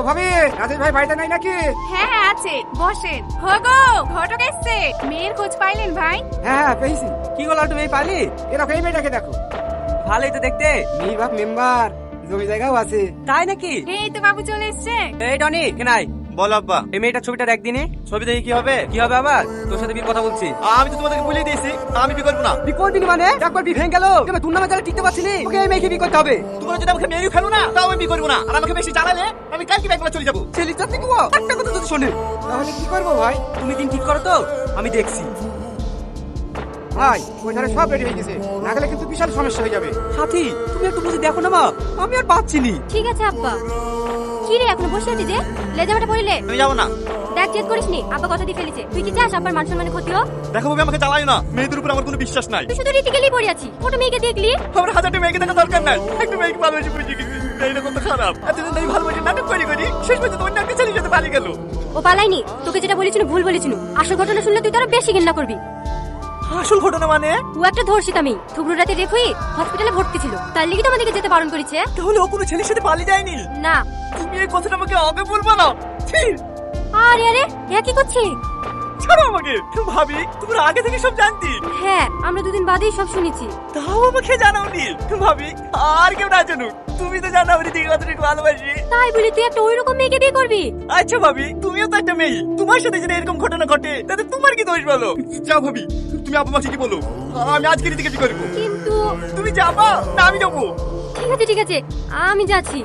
ও ভাবি রাজেশ ভাই বাড়িতে নাই নাকি? হ্যাঁ আছে বসেন। হগো ঘটক এসছে। মেয়ের খোঁজ পাইলেন ভাই? হ্যাঁ হ্যাঁ পেয়েছি। কি গো তুমি মেয়ে পালি? এরকম এই মেয়েটাকে দেখো। ভালোই তো দেখতে। মেয়ে বাপ মেম্বার জমি জায়গাও আছে। তাই নাকি? এই তো বাবু চলে এসছে। এই ডনি কেনাই বল আব্বা। এই মেয়েটা ছবিটার একদিনে ছবি দেখে কি হবে? কি হবে আবার? তোর সাথে বিয়ে কথা বলছি। আমি তো তোমাদেরকে বলে দিয়েছি আমি বিয়ে করব না। বিয়ে করবি মানে? একবার বিয়ে ভেঙে গেল। তুমি তোর নামে যারা টিকতে পারছিস নি? ওকে এই মেয়েকে বি করতে হবে। তোমরা যদি আমাকে মেরে খেলো না তাও আমি বিয়ে করব না। আর আমাকে বেশি জানালে আমি কালকে একবার চলে যাব। ছেলে গো? একটা কথা যদি শোনে। তাহলে কি করব ভাই? তুমি দিন ঠিক করো তো আমি দেখছি। ভাই ওইখানে সব রেডি হয়ে গেছে। না গেলে কিন্তু বিশাল সমস্যা হয়ে যাবে। সাথী তুমি একটু বুঝে দেখো না মা। আমি আর পাচ্ছি নি। ঠিক আছে আব্বা। কি রে এখনও বসে আছিস যে? লেজামাটা পড়িলে। আমি যাব না। দেখ জেদ করিস নি। আব্বা কথা দিয়ে ফেলেছে। তুই কি চাস আব্বার মান সম্মানে ক্ষতি হোক দেখো ভাবে আমাকে না। মেয়েদের উপর আমার কোনো বিশ্বাস নাই। তুই শুধু রীতি গেলেই পড়ে আছি ওটা মেয়েকে দেখলি? আমার হাজারটা মেয়েকে দেখা দরকার নাই। একটা মেয়েকে ভালোবেসে বুঝে গেছি মেয়েটা কত খারাপ। এতদিন এই ভালোবাসে নাটক করি করি শেষ পর্যন্ত অন্য একটা ছেলের সাথে পালিয়ে গেল। ও পালাইনি তোকে যেটা বলেছিল ভুল বলেছিল। আসল ঘটনা শুনলে তুই তো আরও বেশি ঘৃণা করবি। আসল ঘটনা মানে? ও একটা ধর্ষিত আমি থুবড়ু রাতে রেখুই হসপিটালে ভর্তি ছিল। তার লিগে তো আমাদেরকে যেতে বারণ করেছে। তাহলে ও কোনো ছেলের সাথে পালিয়ে যায়নি? না। তুমি এই কথাটা আমাকে আগে বলবা না? আরে আরে এ কি করছিস ছাড়ো আমাকে। ভাবি তোমরা আগে থেকে সব জানতি। হ্যাঁ আমরা দুদিন বাদেই সব শুনেছি। তাও আমাকে জানাওনি? ভাবি আর কেউ না জানুক। তুমি তো জানো আমি দিকে কতটুকু ভালোবাসি। তাই বলি তুই একটা ওইরকম মেয়েকে বিয়ে করবি? আচ্ছা ভাবি তুমিও তো একটা মেয়ে। তোমার সাথে যদি এরকম ঘটনা ঘটে তাতে তোমার কি দোষ বলো? যাও ভাবি তুমি আপু মাসি কি বলো? আমি আজকে থেকে কি করব। কিন্তু তুমি যাবা না আমি যাব। ঠিক আছে ঠিক আছে আমি যাচ্ছি।